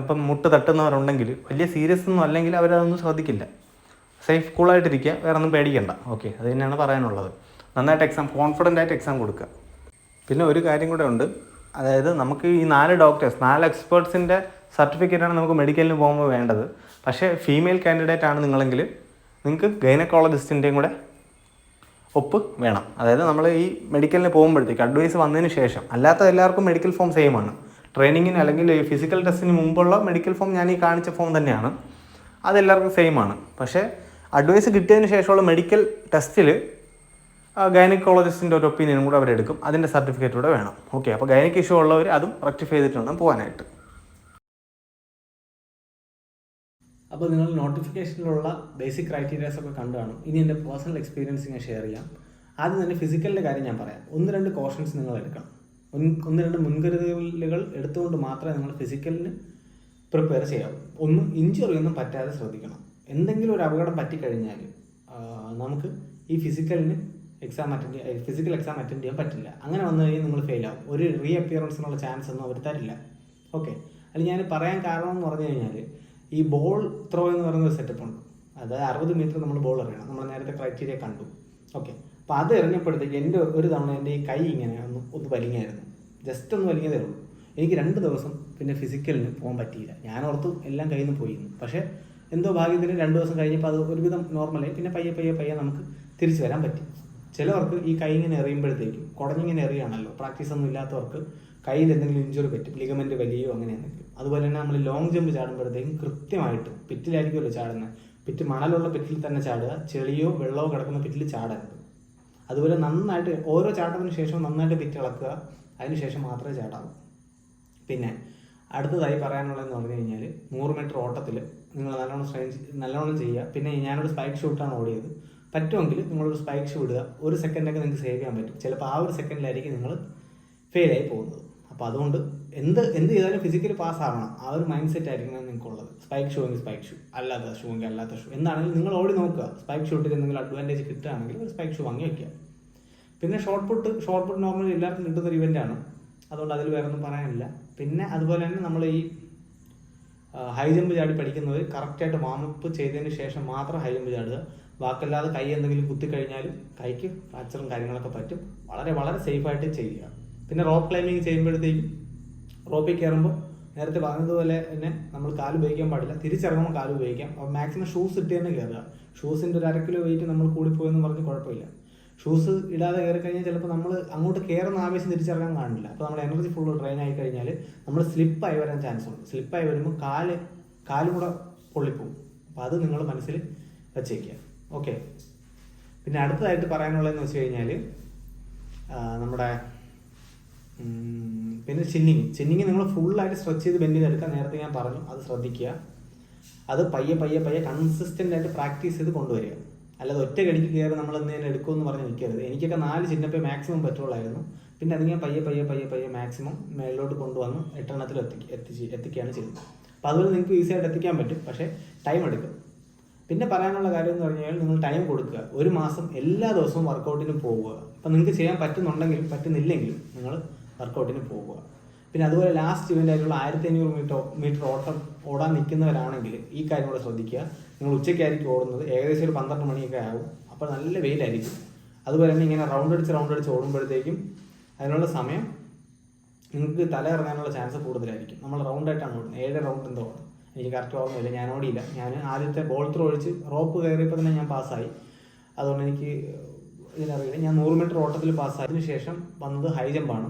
ഇപ്പം മുട്ട് തട്ടുന്നവരുണ്ടെങ്കിൽ വലിയ സീരിയസ് ഒന്നും അല്ലെങ്കിൽ അവരതൊന്നും ശ്രദ്ധിക്കില്ല. സേഫ് കൂളായിട്ടിരിക്കുക വേറെ ഒന്നും പേടിക്കണ്ട. ഓക്കെ അത് തന്നെയാണ് പറയാനുള്ളത്. നന്നായിട്ട് എക്സാം കോൺഫിഡന്റ് ആയിട്ട് എക്സാം കൊടുക്കുക. പിന്നെ ഒരു കാര്യം കൂടെ ഉണ്ട്. അതായത് നമുക്ക് ഈ നാല് ഡോക്ടേഴ്സ് നാല് എക്സ്പേർട്സിന്റെ സർട്ടിഫിക്കറ്റാണ് നമുക്ക് മെഡിക്കലിന് പോകുമ്പോൾ വേണ്ടത്. പക്ഷേ ഫീമെയിൽ കാൻഡിഡേറ്റ് ആണ് നിങ്ങളെങ്കിൽ നിങ്ങൾക്ക് ഗൈനക്കോളജിസ്റ്റിന്റെയും കൂടെ ഒപ്പ് വേണം. അതായത് നമ്മൾ ഈ മെഡിക്കലിന് പോകുമ്പോഴത്തേക്ക് അഡ്വൈസ് വന്നതിന് ശേഷം അല്ലാത്ത എല്ലാവർക്കും മെഡിക്കൽ ഫോം സെയിം ആണ്. ട്രെയിനിങ്ങിന് അല്ലെങ്കിൽ ഫിസിക്കൽ ടെസ്റ്റിന് മുമ്പുള്ള മെഡിക്കൽ ഫോം ഞാൻ ഈ കാണിച്ച ഫോം തന്നെയാണ്. അതെല്ലാവർക്കും സെയിം ആണ്. പക്ഷേ അഡ്വൈസ് കിട്ടിയതിന് ശേഷമുള്ള മെഡിക്കൽ ടെസ്റ്റിൽ ഗൈനക്കോളജിസ്റ്റിന്റെ ഒരു ഒപ്പീനിയനും കൂടെ അവരെടുക്കും. അതിന്റെ സർട്ടിഫിക്കറ്റ് കൂടെ വേണം. ഓക്കെ അപ്പോൾ ഗൈനക്ക് ഇഷ്യൂ ഉള്ളവർ അതും റെക്ടിഫൈ ചെയ്തിട്ട് വേണം പോകാനായിട്ട് അപ്പോൾ നിങ്ങൾ നോട്ടിഫിക്കേഷനിലുള്ള ബേസിക് ക്രൈറ്റീരിയാസ് ഒക്കെ കണ്ടു കാണും. ഇനി എന്റെ പേഴ്സണൽ എക്സ്പീരിയൻസ് ഞാൻ ഷെയർ ചെയ്യാം. ആദ്യം തന്നെ ഫിസിക്കലിന്റെ കാര്യം ഞാൻ പറയാം. ഒന്ന് രണ്ട് കോഷൻസ് നിങ്ങൾ എടുക്കണം. ഒന്ന് രണ്ട് മുൻകരുതലുകൾ എടുത്തുകൊണ്ട് മാത്രമേ നിങ്ങൾ ഫിസിക്കലിന് പ്രിപ്പയർ ചെയ്യാവൂ. ഒന്ന് ഇഞ്ചുറി ഒന്നും പറ്റാതെ ശ്രദ്ധിക്കണം. എന്തെങ്കിലും ഒരു അപകടം പറ്റിക്കഴിഞ്ഞാൽ നമുക്ക് ഈ ഫിസിക്കലിന് exam attend physical exam attend ചെയ്യാൻ പറ്റില്ല. അങ്ങനെ വന്നു കഴിഞ്ഞാൽ നിങ്ങൾ ഫെയിൽ ആവും. ഒരു റീ അപ്പിയറൻസിനുള്ള ചാൻസ് ഒന്നും അവർ തരില്ല. ഓക്കെ അതിൽ ഞാൻ പറയാൻ കാരണം എന്ന് പറഞ്ഞു കഴിഞ്ഞാൽ ഈ ബോൾ ത്രോ എന്ന് പറയുന്ന ഒരു സെറ്റപ്പ് ഉണ്ട്. അതായത് അറുപത് മീറ്റർ നമ്മൾ ബോൾ എറിയണം. നമ്മൾ നേരത്തെ ക്രൈറ്റീരിയ കണ്ടു. ഓക്കെ അപ്പോൾ അത് എറിഞ്ഞപ്പോഴത്തേക്ക് എന്റെ ഒരു തവണ എന്റെ ഈ കൈ ഇങ്ങനെ ഒന്ന് ഒന്ന് വലിങ്ങായിരുന്നു ജസ്റ്റ് ഒന്ന് വലിഞ്ഞതേ ഉള്ളൂ. എനിക്ക് രണ്ട് ദിവസം പിന്നെ ഫിസിക്കലിന് പോകാൻ പറ്റിയില്ല. ഞാൻ ഓർത്തു എല്ലാം കയ്യിൽ നിന്ന് പോയിരുന്നു. പക്ഷേ എന്തോ ഭാഗ്യത്തിന് രണ്ട് ദിവസം കഴിഞ്ഞപ്പോൾ അത് ഒരുവിധം നോർമലായി പിന്നെ പയ്യെ പയ്യെ പയ്യെ നമുക്ക് തിരിച്ചു വരാൻ പറ്റി. ചിലവർക്ക് ഈ കൈ ഇങ്ങനെ എറിയുമ്പോഴത്തേക്കും കുടഞ്ഞിങ്ങനെ എറിയാണല്ലോ പ്രാക്ടീസ് ഒന്നും ഇല്ലാത്തവർക്ക് കയ്യിൽ എന്തെങ്കിലും ഇഞ്ചുറി പറ്റും. ലിഗമെന്റ് വലിയോ അങ്ങനെ എന്തെങ്കിലും. അതുപോലെ തന്നെ നമ്മൾ ലോങ് ജമ്പ് ചാടുമ്പോഴത്തേക്കും കൃത്യമായിട്ട് പിറ്റിലായിരിക്കുമല്ലോ ചാടുന്നത് പിറ്റ് മണലുള്ള പിറ്റിൽ തന്നെ ചാടുക. ചെളിയോ വെള്ളമോ കിടക്കുന്ന പിറ്റിൽ ചാടരുത്. അതുപോലെ നന്നായിട്ട് ഓരോ ചാട്ടത്തിന് ശേഷം നന്നായിട്ട് പിറ്റ് ഇളക്കുക അതിനുശേഷം മാത്രമേ ചാടാവൂ. പിന്നെ അടുത്തതായി പറയാനുള്ളതെന്ന് പറഞ്ഞു കഴിഞ്ഞാൽ നൂറ് മീറ്റർ ഓട്ടത്തിൽ നിങ്ങൾ നല്ലോണം സ്ട്രെയിൻ നല്ലോണം ചെയ്യുക. പിന്നെ ഞാനൊരു സ്പൈക്ക് ഷൂട്ടാണ് ഓടിയത്. പറ്റുമെങ്കിൽ നിങ്ങളൊരു സ്പൈക്ക് ഷൂ ഇടുക. ഒരു സെക്കൻഡൊക്കെ നിങ്ങൾക്ക് സേവ് ചെയ്യാൻ പറ്റും. ചിലപ്പോൾ ആ ഒരു സെക്കൻഡിലായിരിക്കും നിങ്ങൾ ഫെയിലായി പോകുന്നത്. അപ്പോൾ അതുകൊണ്ട് എന്ത് എന്ത് ചെയ്താലും ഫിസിക്കലി പാസ് ആവണം. ആ ഒരു മൈൻഡ് സെറ്റ് ആയിരിക്കണം നിങ്ങൾക്കുള്ളത്. സ്പൈക്ക് ഷൂ എങ്കിൽ സ്പൈക്ക് ഷൂ അല്ലാത്ത ഷൂ എങ്കിൽ അല്ലാത്ത ഷൂ എന്താണെങ്കിലും നിങ്ങൾ ഓടി നോക്കുക. സ്പൈക്ക് ഷൂട്ടിൽ എന്തെങ്കിലും അഡ്വാന്റേജ് കിട്ടുകയാണെങ്കിൽ ഒരു സ്പൈക്ക് ഷൂ വാങ്ങി വയ്ക്കുക പിന്നെ shot put shot put normally എല്ലാവർക്കും കിട്ടുന്ന ഒരു ആണ്. അതുകൊണ്ട് അതിൽ വേറെ ഒന്നും പറയാനില്ല. പിന്നെ അതുപോലെ തന്നെ നമ്മൾ ഈ ഹൈ ജമ്പ് ചാടി പഠിക്കുന്നത് കറക്റ്റായിട്ട് വാമപ്പ് ചെയ്തതിന് ശേഷം മാത്രം ഹൈ ജമ്പ് ചാടുക. ബാക്കല്ലാതെ കൈ എന്തെങ്കിലും കുത്തിക്കഴിഞ്ഞാൽ കൈക്ക് ഫ്രാക്ചറും കാര്യങ്ങളൊക്കെ പറ്റും. വളരെ വളരെ സേഫായിട്ട് ചെയ്യുക. പിന്നെ റോപ്പ് ക്ലൈമ്പിങ് ചെയ്യുമ്പോഴത്തേക്കും റോപ്പിൽ കയറുമ്പോൾ നേരത്തെ പറഞ്ഞതുപോലെ തന്നെ നമ്മൾ കാൽ ഉപയോഗിക്കാൻ പാടില്ല. തിരിച്ചിറങ്ങുമ്പോൾ കാൽ ഉപയോഗിക്കാം. അപ്പോൾ മാക്സിമം ഷൂസ് ഇട്ട് തന്നെ കയറുക. ഷൂസിന്റെ ഒരു അര കിലോ വെയിറ്റ് നമ്മൾ കൂടിപ്പോയെന്ന് പറഞ്ഞ് കുഴപ്പമില്ല. ഷൂസ് ഇടാതെ കയറി കഴിഞ്ഞാൽ ചിലപ്പോൾ നമ്മൾ അങ്ങോട്ട് കയറുന്ന ആവേശം തിരിച്ചറിയാൻ കാണില്ല. അപ്പോൾ നമ്മുടെ എനർജി ഫുള്ള് ഡ്രെയിൻ ആയി കഴിഞ്ഞാൽ നമ്മൾ സ്ലിപ്പായി വരാൻ ചാൻസ് ഉണ്ട്. സ്ലിപ്പായി വരുമ്പോൾ കാൽ കാലും കൂടെ പൊള്ളിപ്പോവും. അപ്പോൾ അത് നിങ്ങൾ മനസ്സിൽ വച്ചേക്കുക. ഓക്കെ പിന്നെ അടുത്തതായിട്ട് പറയാനുള്ളതെന്ന് വെച്ച് കഴിഞ്ഞാൽ നമ്മുടെ പിന്നെ ചിന്നിങ് ചിന്നിങ് നിങ്ങൾ ഫുള്ളായിട്ട് സ്ട്രെച്ച് ചെയ്ത് ബെൻഡ് ചെയ്തെടുക്കാൻ നേരത്തെ ഞാൻ പറഞ്ഞു. അത് ശ്രദ്ധിക്കുക. അത് പയ്യെ പയ്യെ പയ്യെ കൺസിസ്റ്റന്റ് ആയിട്ട് പ്രാക്ടീസ് ചെയ്ത് കൊണ്ടുവരിക. അല്ലാതെ ഒറ്റ കടിക്ക് കയറി നമ്മൾ എന്തെങ്കിലും എടുക്കുമെന്ന് പറഞ്ഞ് നിൽക്കരുത്. എനിക്കൊക്കെ നാല് ചിന്നപ്പേ മാക്സിമം പെട്രോളായിരുന്നു പിന്നെ അത് ഞാൻ പയ്യെ പയ്യെ പയ്യെ പയ്യെ മാക്സിമം മേളിലോട്ട് കൊണ്ടുവന്ന് എട്ടെണ്ണത്തിൽ എത്തി എത്തിച്ച് എത്തിക്കുകയാണ് ചെയ്തത്. അപ്പോൾ അതുപോലെ നിങ്ങൾക്ക് ഈസി ആയിട്ട് എത്തിക്കാൻ പറ്റും. പക്ഷേ ടൈം എടുക്കും. പിന്നെ പറയാനുള്ള കാര്യം എന്ന് പറഞ്ഞു കഴിഞ്ഞാൽ നിങ്ങൾ ടൈം കൊടുക്കുക. ഒരു മാസം എല്ലാ ദിവസവും വർക്കൗട്ടിന് പോവുക. അപ്പം നിങ്ങൾക്ക് ചെയ്യാൻ പറ്റുന്നുണ്ടെങ്കിലും പറ്റുന്നില്ലെങ്കിലും നിങ്ങൾ വർക്കൗട്ടിന് പോവുക. പിന്നെ അതുപോലെ ലാസ്റ്റ് ഇവന്റ് ആയിട്ടുള്ള ആയിരത്തി അഞ്ഞൂറ് മീറ്റർ മീറ്റർ ഓട്ടം ഓടാൻ നിൽക്കുന്നവരാണെങ്കിൽ ഈ കാര്യം കൂടെ ശ്രദ്ധിക്കുക. നിങ്ങൾ ഉച്ചയ്ക്കായിരിക്കും ഓടുന്നത്. ഏകദേശം ഒരു പന്ത്രണ്ട് മണിയൊക്കെ ആവും. അപ്പോൾ നല്ല വെയിലായിരിക്കും. അതുപോലെ തന്നെ ഇങ്ങനെ റൗണ്ട് അടിച്ച് റൗണ്ട് അടിച്ച് ഓടുമ്പോഴത്തേക്കും അതിനുള്ള സമയം നിങ്ങൾക്ക് തല ഇറങ്ങാനുള്ള ചാൻസ് കൂടുതലായിരിക്കും. നമ്മൾ റൗണ്ട് ആയിട്ടാണ് ഓടുന്നത്. ഏഴ് റൗണ്ട് എന്തോ എനിക്ക് കറക്റ്റ് ഓർമ്മയില്ല. ഞാൻ ഓടിയില്ല. ഞാൻ ആദ്യത്തെ ബോൾ ത്രോ ഒഴിച്ച് റോപ്പ് കയറിയപ്പോൾ തന്നെ ഞാൻ പാസ്സായി അതുകൊണ്ട് എനിക്ക് ഇതിനറിയില്ല. ഞാൻ നൂറ് മീറ്റർ ഓട്ടത്തിൽ പാസ്സായതിനു ശേഷം വന്നത് ഹൈ ജമ്പാണ്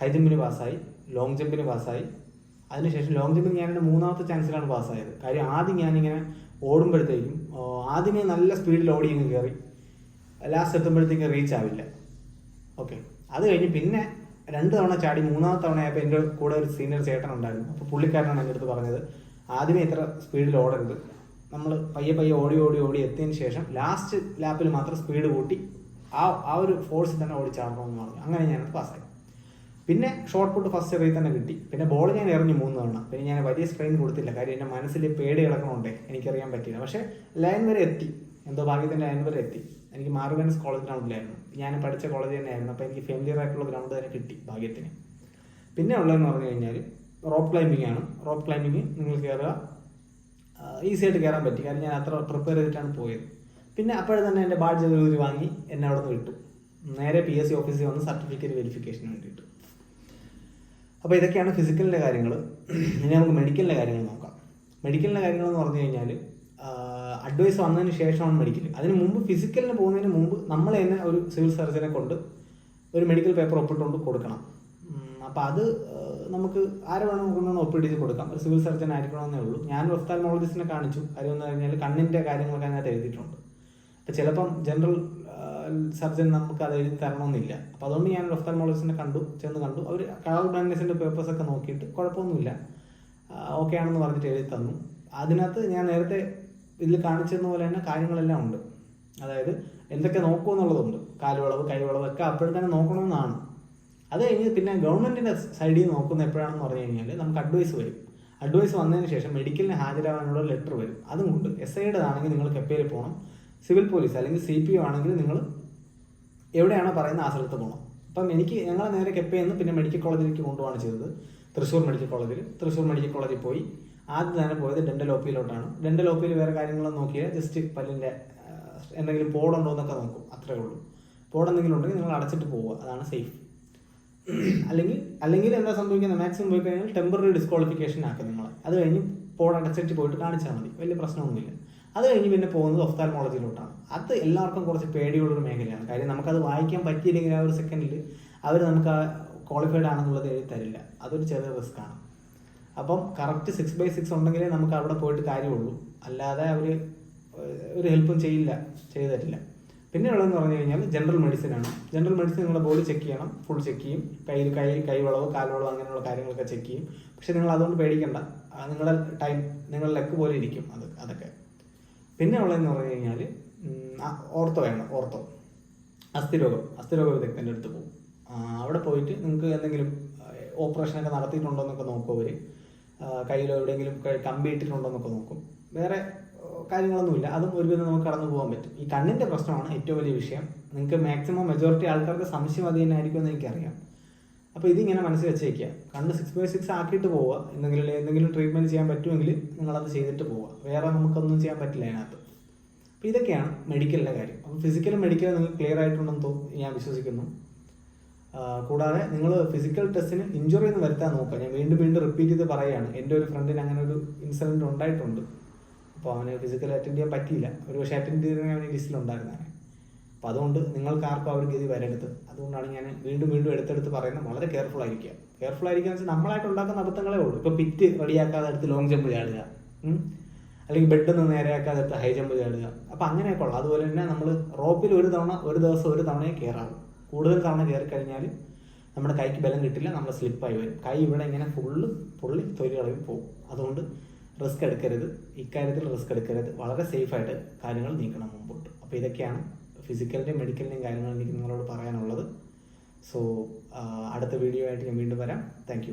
ഹൈ ജമ്പിന് പാസ്സായി ലോങ് ജമ്പിന് പാസ്സായി അതിനുശേഷം ലോങ് ജമ്പിൽ ഞാൻ എന്റെ മൂന്നാമത്തെ ചാൻസിലാണ് പാസ്സായത് കാര്യം ആദ്യം ഞാനിങ്ങനെ ഓടുമ്പോഴത്തേക്കും ആദ്യമേ നല്ല സ്പീഡിൽ ഓടി അങ്ങ് കയറി ലാസ്റ്റ് എത്തുമ്പോഴത്തേക്കും റീച്ച് ആവില്ല. ഓക്കെ അത് കഴിഞ്ഞ് പിന്നെ രണ്ട് തവണ ചാടി മൂന്നാമത്തെ തവണ ആയപ്പോൾ എന്റെ കൂടെ ഒരു സീനിയർ ചേട്ടൻ ഉണ്ടായിരുന്നു. അപ്പോൾ പുള്ളിക്കാരനാണ് എന്റെ അടുത്ത് പറഞ്ഞത് ആദ്യമേ ഇത്ര സ്പീഡിൽ ഓടരുത്. നമ്മൾ പയ്യെ പയ്യെ ഓടി ഓടി ഓടി എത്തിയതിന് ശേഷം ലാസ്റ്റ് ലാപ്പിൽ മാത്രം സ്പീഡ് കൂട്ടി ആ ആ ഒരു ഫോഴ്സിൽ തന്നെ ഓടിച്ചാടണമെന്ന് പറഞ്ഞു. അങ്ങനെ ഞാനത് പാസ്സായി പിന്നെ ഷോർട്ട് പുട്ട് ഫസ്റ്റ് എറിയിൽ തന്നെ കിട്ടി. പിന്നെ ബോൾ ഞാൻ എറിഞ്ഞു മൂന്ന് തവണ. പിന്നെ ഞാൻ വലിയ സ്ട്രെയിൻ കൊടുത്തില്ല. കാര്യം എന്റെ മനസ്സിൽ പേടി കിടക്കണോണ്ടേ. എനിക്കറിയാൻ പറ്റിയില്ല പക്ഷേ ലൈൻ വരെ എത്തി. എന്തോ ഭാഗ്യത്തിന്റെ ലൈൻ വരെ എത്തി. എനിക്ക് മാർഗൻസ് കോളേജ് ഗ്രൗണ്ടിലായിരുന്നു ഞാൻ പഠിച്ച കോളേജ് തന്നെയായിരുന്നു. അപ്പോൾ എനിക്ക് ഫെമിലിയർ ആയിട്ടുള്ള ഗ്രൗണ്ട് തന്നെ കിട്ടി ഭാഗ്യത്തിന്. പിന്നെ ഉള്ളതെന്ന് പറഞ്ഞു കഴിഞ്ഞാൽ റോപ്പ് ക്ലൈമ്പിംഗ് ആണ്. റോപ്പ് ക്ലൈമ്പിംഗ് നിങ്ങൾ കയറുക ഈസി ആയിട്ട് കയറാൻ പറ്റി. കാരണം ഞാൻ അത്ര പ്രിപ്പയർ ചെയ്തിട്ടാണ് പോയത്. പിന്നെ അപ്പോഴേ തന്നെ എന്റെ ബാഡ്ജ് വാങ്ങി എന്നെ അവിടെ നിന്ന് വിട്ടു. നേരെ പി എസ് സി ഓഫീസിൽ വന്ന് സർട്ടിഫിക്കറ്റ് വെരിഫിക്കേഷന് വേണ്ടിയിട്ട്. അപ്പോൾ ഇതൊക്കെയാണ് ഫിസിക്കലിന്റെ കാര്യങ്ങൾ ഇനി നമുക്ക് മെഡിക്കലിന്റെ കാര്യങ്ങൾ നോക്കാം. മെഡിക്കലിന്റെ കാര്യങ്ങൾ എന്ന് പറഞ്ഞു കഴിഞ്ഞാൽ അഡ്വൈസ് വന്നതിന് ശേഷമാണ് മെഡിക്കൽ അതിന് മുമ്പ് ഫിസിക്കലിന് പോകുന്നതിന് മുമ്പ് നമ്മൾ തന്നെ ഒരു സിവിൽ സർജനെ കൊണ്ട് ഒരു മെഡിക്കൽ പേപ്പർ ഒപ്പിട്ടുകൊണ്ട് കൊടുക്കണം. അപ്പോൾ അത് നമുക്ക് ആരെ വേണം കൊണ്ടുവന്ന് ഒപ്പിടിച്ച് കൊടുക്കാം. ഒരു സിവിൽ സർജൻ ആയിരിക്കണമെന്നേ ഉള്ളൂ. ഞാൻ ഒഫ്താൽമോളജിസ്റ്റിനെ കാണിച്ചു. കാര്യം എന്ന് കഴിഞ്ഞാൽ കണ്ണിന്റെ കാര്യങ്ങളൊക്കെ അതിനകത്ത് എഴുതിയിട്ടുണ്ട്. അപ്പോൾ ചിലപ്പം ജനറൽ സർജൻ നമുക്ക് അത് എഴുതി തരണമെന്നില്ല. അപ്പോൾ അതുകൊണ്ട് ഞാൻ ഒഫ്താൽമോളജിസ്റ്റിനെ കണ്ടു ചെന്ന് കണ്ടു. അവർ കളർ ബ്ലൈൻഡ്നെസ്സിന്റെ പേപ്പേഴ്സ് ഒക്കെ നോക്കിയിട്ട് കുഴപ്പമൊന്നുമില്ല. ഓക്കെ ആണെന്ന് പറഞ്ഞിട്ട് എഴുതി തന്നു. അതിനകത്ത് ഞാൻ നേരത്തെ ഇതിൽ കാണിച്ചെന്ന പോലെ തന്നെ കാര്യങ്ങളെല്ലാം ഉണ്ട്. അതായത് എന്തൊക്കെ നോക്കൂ എന്നുള്ളതുണ്ട്. കാലുവളവ് കൈവളവ് ഒക്കെ അപ്പോഴും തന്നെ നോക്കണമെന്നാണ്. അത് കഴിഞ്ഞ് പിന്നെ ഗവൺമെന്റിന്റെ സൈഡിൽ നിന്ന് നോക്കുന്ന എപ്പോഴാണെന്ന് പറഞ്ഞു കഴിഞ്ഞാൽ നമുക്ക് അഡ്വൈസ് വരും. അഡ്വൈസ് വന്നതിന് ശേഷം മെഡിക്കലിന് ഹാജരാകാനുള്ള ലെറ്റർ വരും. അതും കൊണ്ട് എസ് ആണെങ്കിൽ നിങ്ങൾ കെപ്പയിൽ പോകണം സിവിൽ പോലീസ് അല്ലെങ്കിൽ സി പി ഒ ആണെങ്കിൽ നിങ്ങൾ എവിടെയാണോ പറയുന്ന ആ സ്ഥലത്ത് പോകണം. അപ്പം എനിക്ക് ഞങ്ങളെ നേരെ കെപ്പയിൽ നിന്ന് പിന്നെ മെഡിക്കൽ കോളേജിലേക്ക് കൊണ്ടുപോകാണ് ചെയ്തത്. തൃശ്ശൂർ മെഡിക്കൽ കോളേജിൽ. തൃശ്ശൂർ മെഡിക്കൽ കോളേജിൽ പോയി. ആദ്യം തന്നെ പോയത് ഡെന്റൽ ഒപ്പിയിലോട്ടാണ് ഡെന്റൽ ഒപ്പിയിൽ വേറെ കാര്യങ്ങളൊന്നും നോക്കിയാൽ ജസ്റ്റ് പല്ലിന്റെ എന്തെങ്കിലും പോടുണ്ടോ എന്നൊക്കെ നോക്കും. അത്രേ ഉള്ളൂ. പോടെന്തെങ്കിലും ഉണ്ടെങ്കിൽ നിങ്ങൾ അടച്ചിട്ട് പോവുക. അതാണ് സേഫ്. അല്ലെങ്കിൽ അല്ലെങ്കിൽ എന്താ സംഭവിക്കുന്നത്? മാക്സിമം പോയി കഴിഞ്ഞാൽ ടെമ്പററി ഡിസ്ക്വാളിഫിക്കേഷൻ ആക്കും നിങ്ങളെ. അത് കഴിഞ്ഞ് പോഡ് അടച്ചിട്ട് പോയിട്ട് കാണിച്ചാൽ മതി. വലിയ പ്രശ്നമൊന്നുമില്ല. അത് കഴിഞ്ഞ് പിന്നെ പോകുന്നത് ഒഫ്താൽമോളജിയിലോട്ടാണ് അത് എല്ലാവർക്കും കുറച്ച് പേടിയുള്ളൊരു മേഖലയാണ്. കാര്യം നമുക്കത് വായിക്കാൻ പറ്റിയില്ലെങ്കിൽ ആ ഒരു സെക്കൻഡിൽ അവർ നമുക്ക് ആ ക്വാളിഫൈഡ് ആണെന്നുള്ളത് എഴുതി തരില്ല. അതൊരു ചെറിയ റിസ്ക് ആണ്. അപ്പം കറക്റ്റ് സിക്സ് ബൈ സിക്സ് ഉണ്ടെങ്കിലേ നമുക്ക് അവിടെ പോയിട്ട് കാര്യമുള്ളൂ. അല്ലാതെ അവർ ഒരു ഹെൽപ്പും ചെയ്യില്ല ചെയ്തു തരില്ല. പിന്നെ ഉള്ളതെന്ന് പറഞ്ഞു കഴിഞ്ഞാൽ ജനറൽ മെഡിസിൻ ആണ്. ജനറൽ മെഡിസിൻ നിങ്ങളുടെ ബോഡി ചെക്ക് ചെയ്യണം. ഫുൾ ചെക്ക് ചെയ്യും. കൈ കൈ കൈവളവ് കാൽവളവ് അങ്ങനെയുള്ള കാര്യങ്ങളൊക്കെ ചെക്ക് ചെയ്യും. പക്ഷേ നിങ്ങൾ അതുകൊണ്ട് പേടിക്കണ്ട. നിങ്ങളുടെ ടൈം നിങ്ങളുടെ ലെക്ക് പോലെ ഇരിക്കും അത് അതൊക്കെ. പിന്നെ ഉള്ളതെന്ന് പറഞ്ഞു കഴിഞ്ഞാൽ ഓർത്തോ വേണം ഓർത്തോ. അസ്ഥിരോഗം അസ്ഥിരോഗ വിദഗ്ധന്റെ അടുത്ത് പോകും. അവിടെ പോയിട്ട് നിങ്ങൾക്ക് എന്തെങ്കിലും ഓപ്പറേഷനൊക്കെ നടത്തിയിട്ടുണ്ടോ എന്നൊക്കെ നോക്കും അവർ കയ്യിലോ എവിടെയെങ്കിലും കമ്പി ഇട്ടിട്ടുണ്ടോ എന്നൊക്കെ നോക്കും. വേറെ കാര്യങ്ങളൊന്നുമില്ല. അതും ഒരുവിധം നമുക്ക് കടന്നു പോകാൻ പറ്റും. ഈ കണ്ണിന്റെ പ്രശ്നമാണ് ഏറ്റവും വലിയ വിഷയം. നിങ്ങൾക്ക് മാക്സിമം മെജോറിറ്റി ആൾക്കാർക്ക് സംശയം അത് തന്നെ ആയിരിക്കും എന്ന് എനിക്കറിയാം. അപ്പോൾ ഇതിങ്ങനെ മനസ്സിൽ വെച്ചേക്കുക കണ്ണ് സിക്സ് ബൈ സിക്സ് ആക്കിയിട്ട് പോവുക എന്തെങ്കിലും എന്തെങ്കിലും ട്രീറ്റ്മെന്റ് ചെയ്യാൻ പറ്റുമെങ്കിൽ നിങ്ങളത് ചെയ്തിട്ട് പോവുക വേറെ നമുക്കൊന്നും ചെയ്യാൻ പറ്റില്ല അതിനകത്ത്. അപ്പോൾ ഇതൊക്കെയാണ് മെഡിക്കലിന്റെ കാര്യം. അപ്പോൾ ഫിസിക്കലും മെഡിക്കലും നിങ്ങൾക്ക് ക്ലിയർ ആയിട്ടുണ്ടെന്ന് തോന്നുന്നു ഞാൻ വിശ്വസിക്കുന്നു. കൂടാതെ നിങ്ങൾ ഫിസിക്കൽ ടെസ്റ്റിന് ഇഞ്ചുറി ഒന്നും വരുത്താൻ നോക്കുക. ഞാൻ വീണ്ടും വീണ്ടും റിപ്പീറ്റ് ചെയ്ത് പറയുകയാണ്. എന്റെ ഒരു ഫ്രണ്ടിന് അങ്ങനെ ഒരു ഇൻസിഡന്റ് ഉണ്ടായിട്ടുണ്ട്. അപ്പോൾ അവന് ഫിസിക്കൽ അറ്റൻഡ് ചെയ്യാൻ പറ്റിയില്ല. ഒരു പക്ഷേ അറ്റൻഡ് ചെയ്തിരുന്നെങ്കിൽ അവന് ലിസ്റ്റിലുണ്ടായിരുന്നേ അപ്പോൾ അതുകൊണ്ട് നിങ്ങൾക്ക് ആർക്കും ആ ഒരു ഗതി വരരുത്. അതുകൊണ്ടാണ് ഞാൻ വീണ്ടും വീണ്ടും എടുത്തെടുത്ത് പറയുന്നത് വളരെ കെയർഫുൾ ആയിരിക്കുക. കെയർഫുൾ ആയിരിക്കുക എന്ന് വെച്ചാൽ നമ്മളായിട്ട് ഉണ്ടാക്കുന്ന അബദ്ധങ്ങളേ ഉള്ളൂ. ഇപ്പോൾ പിറ്റ് റെഡിയാക്കാതെ എടുത്ത് ലോങ് ജമ്പ് ചാടുക. അല്ലെങ്കിൽ ബെഡ് നിന്ന് നേരെയാക്കാതെ എടുത്ത് ഹൈ ജമ്പ് ചാടുക. അപ്പോൾ അങ്ങനെയൊക്കെ ഉള്ളു. അതുപോലെ തന്നെ നമ്മൾ റോപ്പിൽ ഒരു തവണ ഒരു ദിവസം ഒരു തവണയെ കയറാവും കൂടുതൽ തവണ കയറി കഴിഞ്ഞാൽ നമ്മുടെ കൈക്ക് ബലം കിട്ടില്ല നമ്മൾ സ്ലിപ്പായി വരും. കൈ ഇവിടെ ഇങ്ങനെ ഫുള്ള് പൊള്ളി തൊലി കളവിൽ പോകും അതുകൊണ്ട് റിസ്ക് എടുക്കരുത്. ഇക്കാര്യത്തിൽ റിസ്ക് എടുക്കരുത്. വളരെ സേഫായിട്ട് കാര്യങ്ങൾ നീക്കണം മുമ്പോട്ട്. അപ്പോൾ ഇതൊക്കെയാണ് ഫിസിക്കലിന്റെയും മെഡിക്കലിന്റെയും കാര്യങ്ങൾ എനിക്ക് നിങ്ങളോട് പറയാനുള്ളത്. സോ അടുത്ത വീഡിയോ ആയിട്ട് ഞാൻ വീണ്ടും വരാം. താങ്ക്